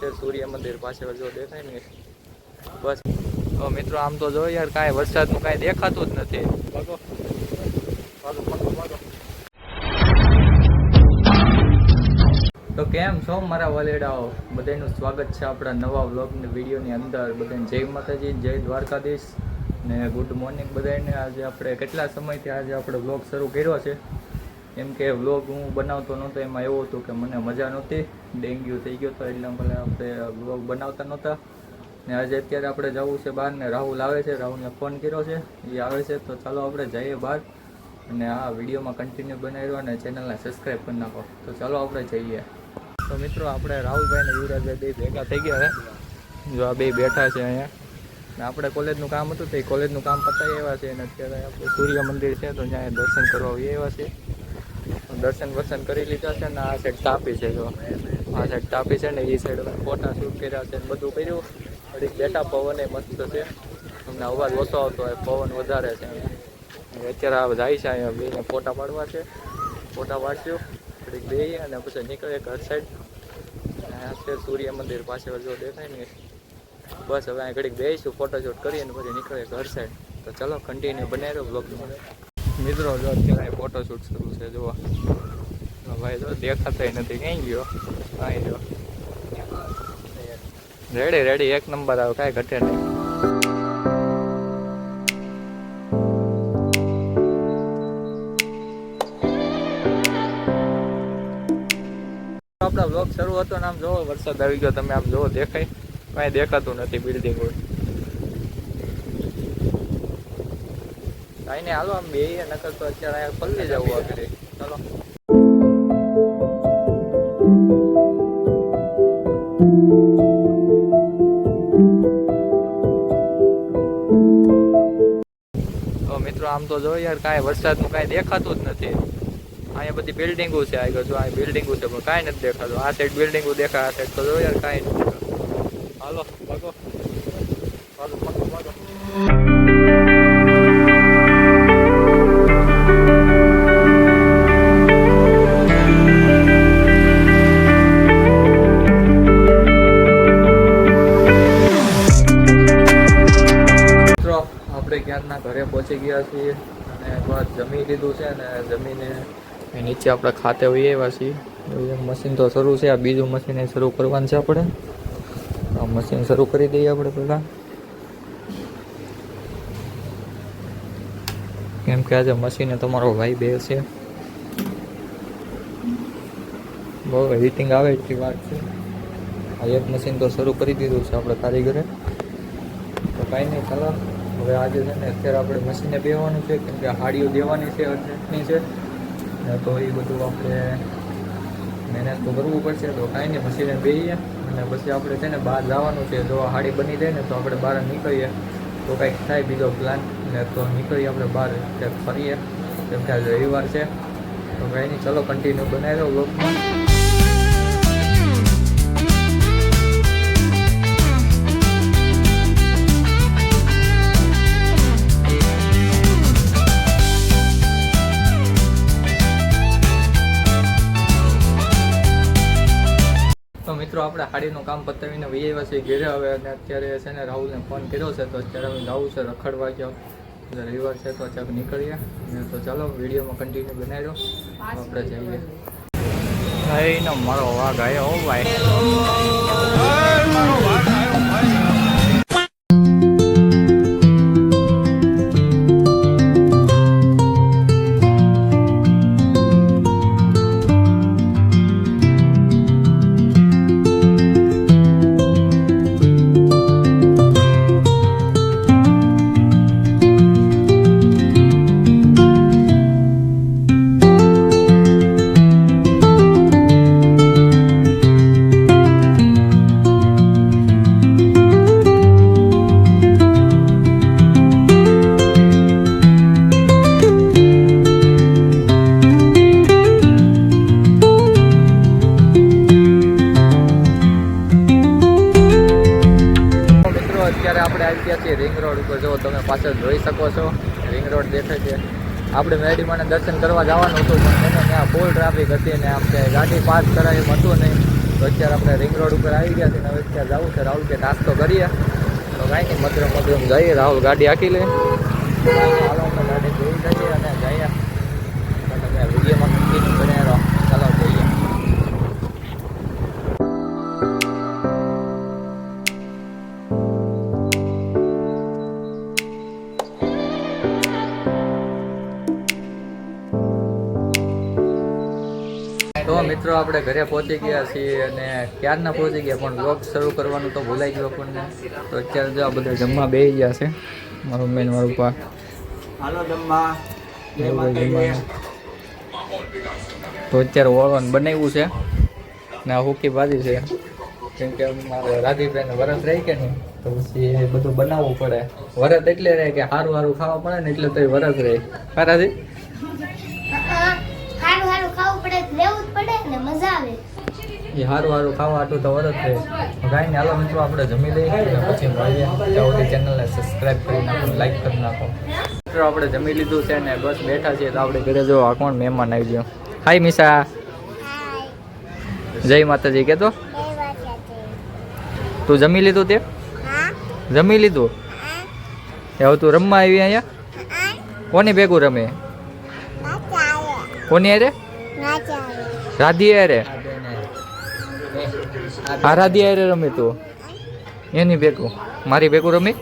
છે, સૂર્ય મંદિર પાસે જો દેખાય ને, બસ. મિત્રો, આમ તો જો યાર, કાંઈ વરસાદનું કાંઈ દેખાતું જ નથી. તો કેમ છો મારા વાલેડાઓ? બધાનું સ્વાગત છે આપણા નવા વ્લોગની વિડીયોની અંદર. બધાને જય માતાજી, જય દ્વારકાધીશ. ને ગુડ મોર્નિંગ બધાને આજે આપણે કેટલા સમયથી આજે આપણે વ્લોગ શરૂ કર્યો છે? કેમ કે વ્લોગ હું બનાવતો નહોતો, એમાં એવું હતું કે મને મજા નહોતી, ડેન્ગ્યુ થઈ ગયો હતો એટલે મને આપણે વ્લોગ બનાવતા નહોતા. ને આજે અત્યારે આપણે જવું છે બહાર ને રાહુલ આવે છે, રાહુલને ફોન કર્યો છે, એ આવે છે, તો ચાલો આપણે જઈએ બહાર અને આ વિડીયોમાં કન્ટિન્યુ બનાવી અને ચેનલને સબસ્ક્રાઈબ કરી નાખો. તો ચાલો આપણે જઈએ. તો મિત્રો, આપણે રાહુલભાઈ ને યુવરાજભાઈ બે ભેગા થઈ ગયા છે જો આ બે બેઠા છે અહીંયા. ને આપણે કોલેજનું કામ હતું તો એ કોલેજનું કામ પતાવી આવ્યા છે અને અત્યારે આપણે સૂર્ય મંદિર છે તો ત્યાં દર્શન કરવા આવી આવ્યા છે. દર્શન વર્શન કરી લીધા છે ને આ સાઈડ તાપી છે જો. આ સાઈડ તાપી છે ને એ સાઈડ ફોટા શૂટ કર્યા છે ને બધું કર્યું. ઘડીક બેઠા પવન એ મસ્ત છે. અમને અવાજ ઓછો આવતો હોય, પવન વધારે છે અત્યારે આ જાય છે અહીંયા બેને ફોટા પાડવા છે. ફોટા પાડશું. ઘડીક બે અને પછી નીકળે ઘર સાઈડ સૂર્ય મંદિર પાસે જો દેખાય ને. બસ હવે અહીં ઘડીક બેસીશું ફોટોશૂટ કરીએ અને પછી નીકળે ઘર સાઈડ તો ચલો કન્ટિન્યુ બનાવી રહ્યો બ્લોગમાં મિત્રો જો અત્યારે ફોટોશૂટ શરૂ છે, જુઓ. ભાઈ જો દેખાતા નથી. ક્યાંય ગયો? અહીં જો રેડી રેડી એક નંબર આવે, કાંઈ ઘટે નહીં. આપણા બ્લોગ શરૂ હતો ને આમ જોવો વરસાદ આવી ગયો, તમે આમ જોવો દેખાય. કાંઈ દેખાતું નથી બિલ્ડિંગ હોય. કાંઈ નહીં, હાલો, આમ બે નકર તો અત્યારે પલ્લી જવું આગળ. ચાલો મિત્રો, આમ તો જો યાર, કાંઈ વરસાદનું કાંઈ દેખાતું જ નથી. અહીંયા બધી બિલ્ડિંગો છે આગળ, જો આ બિલ્ડિંગો છે, પણ કાંઈ નથી દેખાતું. આ સાઈડ બિલ્ડિંગો દેખાય, આ સાઈડ તો જો યાર, કાંઈ નથી હાલો, ભાગો. ભાગો ભાગો ભાગો. ઘરે પહોંચી ગયા છીએ અને બસ જમી લીધું છે અને જમીને નીચે આપણે ખાતે હોઈએ એવા છીએ. મશીન તો શરૂ છે. આ બીજું મશીન એ શરૂ કરવાનું છે આપણે. આ મશીન શરૂ કરી દઈએ આપણે પહેલાં. કેમ કે આજે મશીને તમારો ભાઈ બે છે. બહુ હીટિંગ આવે એટલી વાત છે. આ એક મશીન તો શરૂ કરી દીધું છે આપણે કારીગરે. તો કાંઈ નહીં, ચાલો. હવે આજે છે ને અત્યારે આપણે મશીને બેવાનું છે, કેમ કે હાડીઓ દેવાની છે અર્જન્ટની છે. ને તો એ બધું આપણે મહેનત તો કરવું પડશે, તો કાંઈ નહીં, મશીને બેહીએ. અને પછી આપણે છે ને બહાર જવાનું છે, જો હાડી બની જાય ને તો આપણે બહાર નીકળીએ. તો કંઈક થાય બીજો પ્લાન ને તો નીકળીએ આપણે બહાર ફરીએ. કેમ કે આજે રવિવાર છે. તો કાંઈ નહીં, ચલો કન્ટિન્યુ બનાવી દો બ્લોગમાં આપણે હાડીનું કામ પતાવીને વહી આવ્યા છીએ ઘેરે હવે. અને અત્યારે છે ને રાહુલને ફોન કર્યો છે તો અત્યારે અમે જવું છે રખડવા ગયો રવિવાર છે તો ચાક નીકળીએ. તો ચાલો, વિડીયોમાં કન્ટિન્યુ બનાવી દો આપણે જઈએ. ભાઈનો મારો વાઘ આવ્યો ભાઈ. મારો તો જો તમે પાછળ જોઈ શકો છો. રિંગ રોડ દેખાય છે. આપણે મેડીમાને દર્શન કરવા જવાનું હતું, પણ એને ત્યાં ફૂલ ટ્રાફિક હતી ને આમ કે ગાડી પાસ કરાય એમ હતું નહીં. તો અત્યારે આપણે રિંગ રોડ ઉપર આવી ગયા છે અને હવે અત્યારે જવું છે. રાહુલ કે નાસ્તો કરીએ. તો કાંઈ નહીં મધુરમ મધુરમ જઈએ. રાહુલ ગાડી આખી લે. ગાડી મિત્રો આપણે ઘરે પહોંચી ગયા છીએ અને ક્યારના પહોંચી ગયા? પણ વ્લોગ શરૂ કરવાનું તો ભૂલાઈ ગયું આપણને. તો અત્યારે જો આ બધા જમવા બે ગયા છે. મારું મેન મારું પા હાલો જમવા. તો અત્યારે ઓળવાનું બનાવ્યું છે. ને આ હુકી ભાજી છે. કેમ કે મારે રાધીભાઈને વરસ રહી કે નહીં તો પછી બધું બનાવવું પડે. વરસ એટલે રહે કે સારું સારું ખાવા પડે ને એટલે તો વરસ રહે. ખરાથી સારું સારું ખાવું પડે તો લેવું જ પડે ને મજા આવે. એ સારું સારું ખાવા આટલું તો વરસ રહે કાંઈ નહીં હાલો મિત્રો આપણે જમી લઈએ પછી મળીએ. ત્યાં સુધી ચેનલને સબસ્ક્રાઈબ કરી નાખો લાઈક કરી નાખો. મિત્રો આપણે જમી લીધું છે ને બસ બેઠા છીએ તો આપણે ઘરે જો આ કોણ મહેમાન આવી ગયો. હાય મિસા જય માતાજી કહેતો તું જમી લીધું તે? જમી લીધું? એ હવે તું રમવા આવી અહીંયા? કોની ભેગું રમે? કોની અરે રાધી અરે આ રાધી અરે રમે તું. એની ભેગું. મારી ભેગું રમી?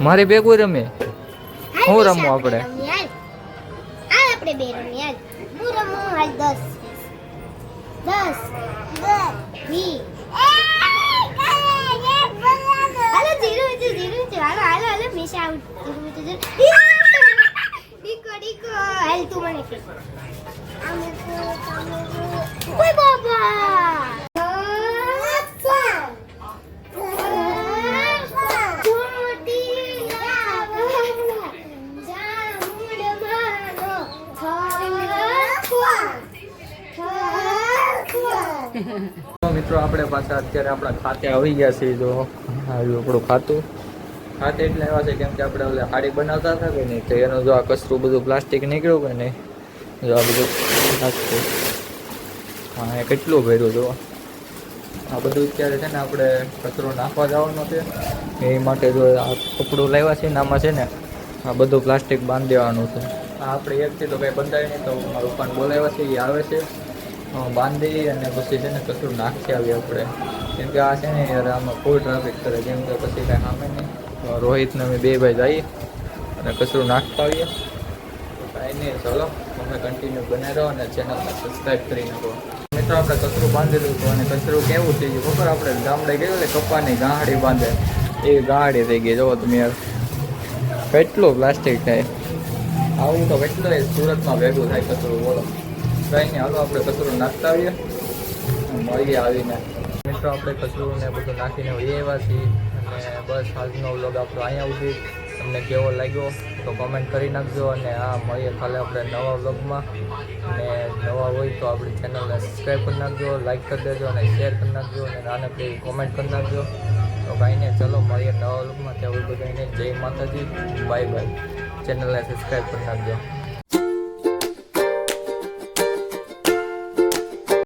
મારી ભેગું રમે? હું રમવું આપણે? હાલ. રમી રમું જીરો છે હાલો હાલો હાલો મિશા આઉટ જીરો જીરો ડીકો હાલ તું મને કે ઓય બાબા તો મિત્રો, આપણે પાછા અત્યારે આપણા ખાતે આવી ગયા છીએ. તો આવ્યું આપણું ખાતું. ખાતે એટલે આવ્યા છે, કેમ કે આપણે ઓલે હાડી બનાવતા હતા કે નહીં, તો એનું જો આ કચરું બધું પ્લાસ્ટિક નીકળ્યું કે નહીં, જો આ બધું હા, એ કેટલું ભર્યું જો આ બધું અત્યારે છે ને આપણે કચરો નાખવા જવાનો છે. એ માટે જો આ કપડું લાવ્યા છે ને આમાં છે ને, આ બધું પ્લાસ્ટિક બાંધી દેવાનું છે. આ આપણે એકથી તો કંઈ બંધાય નહીં, તો મારું પણ બોલાવ્યા છે, એ આવે છે. બાંધી અને પછી છે ને કચરું નાખી આવીએ આપણે. કેમ કે આ છે ને યાર, આમાં ફૂલ ટ્રાફિક કરે કેમ કે પછી કાંઈ સામે નહીં. રોહિતને અમે બે ભાઈ જઈએ અને કચરું નાખતા આવીએ. કાંઈ નહીં, ચલો. તમે કન્ટિન્યુ બને રહો અને ચેનલને સબસ્ક્રાઈબ કરી નાખો મિત્રો, આપણે કચરું બાંધેલું હતું અને કચરું કેવું થઈ ગયું? ખબર? આપણે ગામડે ગયું એટલે કપ્પાની ગાંહડી બાંધે. એ ગાંહડી થઈ ગઈ. જુઓ તમે યાર. કેટલું પ્લાસ્ટિક થાય. આવું તો કેટલું સુરતમાં ભેગું થાય કચરું, બોલો. કાંઈ નહીં, હાલો, આપણે કચરું નાખતા આવીએ. મળીએ આવીને. મિત્રો, આપણે કચરું ને બધું નાખીને વહી આવ્યા અને બસ આજનો વ્લોગ આપણો અહીંયા સુધી. તમને કેવો લાગ્યો તો કમેન્ટ કરી નાખજો અને હા, મળીએ કાલે આપણે નવા વ્લોગમાં અને નવા હોય તો આપણી ચેનલને સબસ્ક્રાઈબ કરી નાખજો લાઈક કરી દેજો અને શેર કરી નાખજો અને નાને નાનકડી કોમેન્ટ કરી નાખજો. તો ભાઈને ચલો મળીએ નવા વ્લોગમાં ત્યાં બધાને જય માતાજી. બાય બાય ચેનલને સબસ્ક્રાઈબ કરી નાખજો.